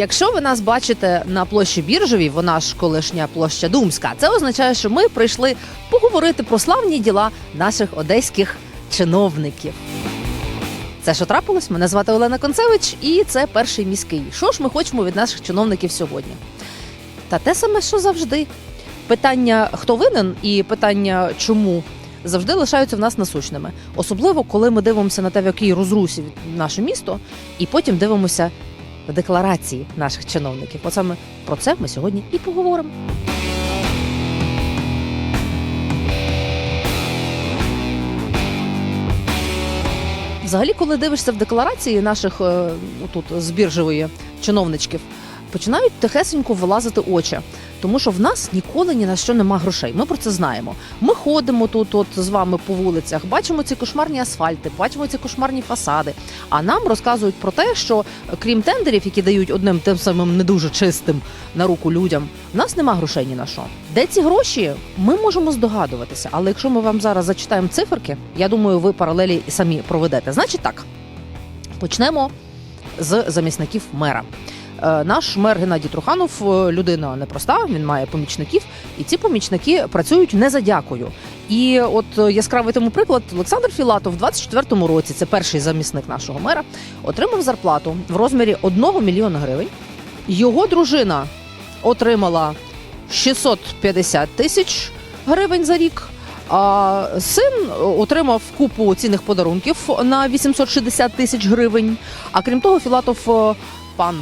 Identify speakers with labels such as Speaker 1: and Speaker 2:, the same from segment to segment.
Speaker 1: Якщо ви нас бачите на площі Біржовій, вона ж колишня площа Думська, це означає, що ми прийшли поговорити про славні діла наших одеських чиновників. Це що трапилось? Мене звати Олена Концевич, і це перший міський. Що ж ми хочемо від наших чиновників сьогодні? Та те саме, що завжди. Питання, хто винен, і питання чому завжди лишаються в нас насущними. Особливо, коли ми дивимося на те, в якій розрусі наше місто, і потім дивимося в декларації наших чиновників. От саме про це ми сьогодні і поговоримо. Взагалі, коли дивишся в декларації наших е, тут з чиновничків, починають тихесенько вилазити очі. Тому що в нас ніколи ні на що нема грошей. Ми про це знаємо. Ми ходимо тут, от з вами по вулицях, бачимо ці кошмарні асфальти, бачимо ці кошмарні фасади. А нам розказують про те, що е, крім тендерів, які дають одним тим самим не дуже чистим на руку людям, в нас нема грошей ні на що. Де ці гроші? Ми можемо здогадуватися. Але якщо ми вам зараз зачитаємо циферки, я думаю, ви паралелі самі проведете. Значить так, почнемо з замісників мера. Е, Наш мер Геннадій Труханов е, людина непроста, він має помічників, і ці помічники працюють не за дякую. І от е, яскравий тому приклад Олександр Філатов в 24-му році, це перший замісник нашого мера, отримав зарплату в розмірі 1 мільйона гривень. Його дружина отримала 650 тисяч гривень за рік. А син отримав купу цінних подарунків на 860 тисяч гривень. А крім того, Філатов пан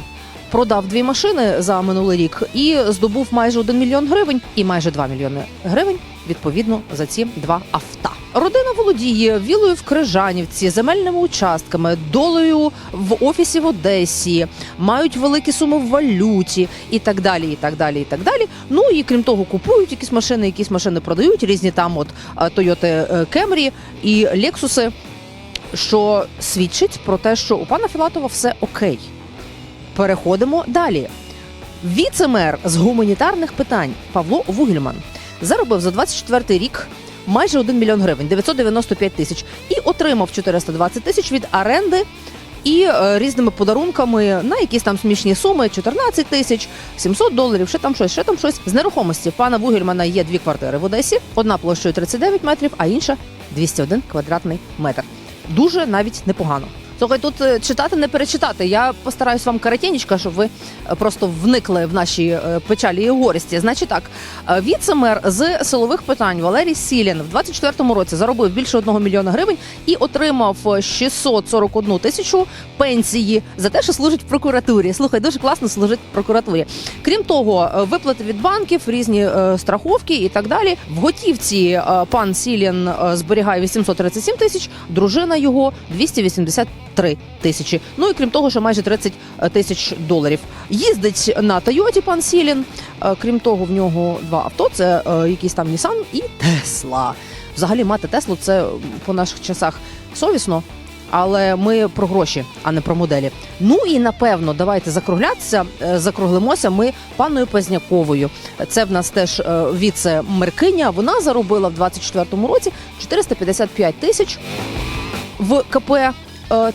Speaker 1: продав дві машини за минулий рік і здобув майже 1 мільйон гривень і майже 2 мільйони гривень відповідно за ці два авто. Родина володіє вілою в Крижанівці, земельними участками, долею в офісі в Одесі, мають великі суми в валюті і так далі. І так далі, і так далі. Ну і крім того, купують якісь машини, якісь машини продають різні там, от Toyota е, Camry і Lexus, що свідчить про те, що у пана Філатова все окей. Переходимо далі. Віце-мер з гуманітарних питань Павло Вугельман заробив за 24 рік майже 1 мільйон гривень 995 тисяч і отримав 420 тисяч від оренди і е, різними подарунками на якісь там смішні суми 14 тисяч, 700 доларів, ще там щось, ще там щось. З нерухомості пана Вугельмана є дві квартири в Одесі, одна площею 39 метрів, а інша 201 квадратний метр. Дуже навіть непогано. Слухай, тут е, читати не перечитати. Я постараюсь вам каратєнічка, щоб ви е, просто вникли в наші е, печалі і горісті. Значить так, віце-мер з силових питань Валерій Сілін в 24-му році заробив більше 1 мільйона гривень і отримав е, 641 тисячу пенсії за те, що служить в прокуратурі. Слухай, дуже класно служить в прокуратурі. Крім того, виплати від банків, різні страховки і так далі. В готівці пан Сілін зберігає 837 тисяч, дружина його 283 тисячі. Ну і крім того, що майже 30 тисяч доларів. Їздить на Тойоті пан Сілін. Е, Крім того, в нього два авто: це е, якийсь там Нісан і Тесла. Взагалі, мати Теслу це по наших часах совісно. Але ми про гроші, а не про моделі. Ну і напевно, давайте закруглятися, е, закруглимося ми паною Пазняковою. Це в нас теж е, віце-меркиня. Вона заробила в 24-му році 455 тисяч в КП е,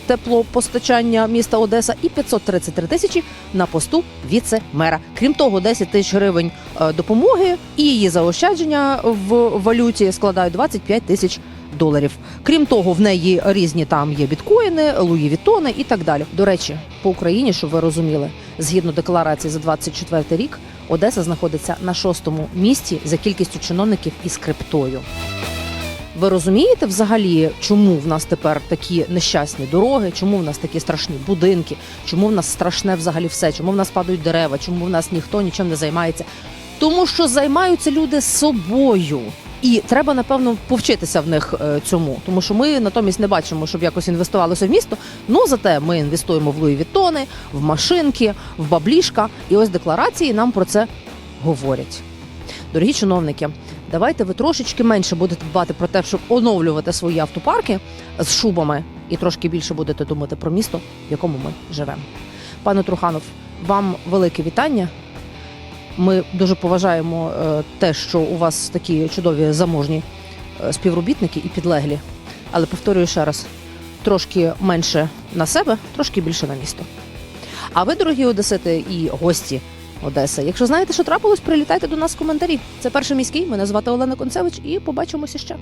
Speaker 1: теплопостачання міста Одеса і 533 тисячі на посту віце-мера. Крім того, 10 тисяч гривень е, допомоги і її заощадження в валюті складають 25 тисяч доларів. Крім того, в неї різні там є біткоїни, Луї Вітони і так далі. До речі, по Україні, щоб ви розуміли, згідно декларації за 24 рік, Одеса знаходиться на шостому місці за кількістю чиновників із криптою. Ви розумієте взагалі, чому в нас тепер такі нещасні дороги, чому в нас такі страшні будинки, чому в нас страшне взагалі все, чому в нас падають дерева, чому в нас ніхто нічим не займається? Тому що займаються люди собою. І треба напевно повчитися в них е, цьому, тому що ми натомість не бачимо, щоб якось інвестувалося в місто. Ну зате ми інвестуємо в Луї Віттони, в машинки, в баблішка. І ось декларації нам про це говорять. Дорогі чиновники, давайте ви трошечки менше будете дбати про те, щоб оновлювати свої автопарки з шубами, і трошки більше будете думати про місто, в якому ми живемо. Пане Труханов, вам велике вітання. Ми дуже поважаємо е, те, що у вас такі чудові заможні е, співробітники і підлеглі. Але повторюю ще раз: трошки менше на себе, трошки більше на місто. А ви, дорогі одесити і гості Одеси, якщо знаєте, що трапилось, прилітайте до нас в коментарі. Це перший міський. Мене звати Олена Концевич, і побачимося ще.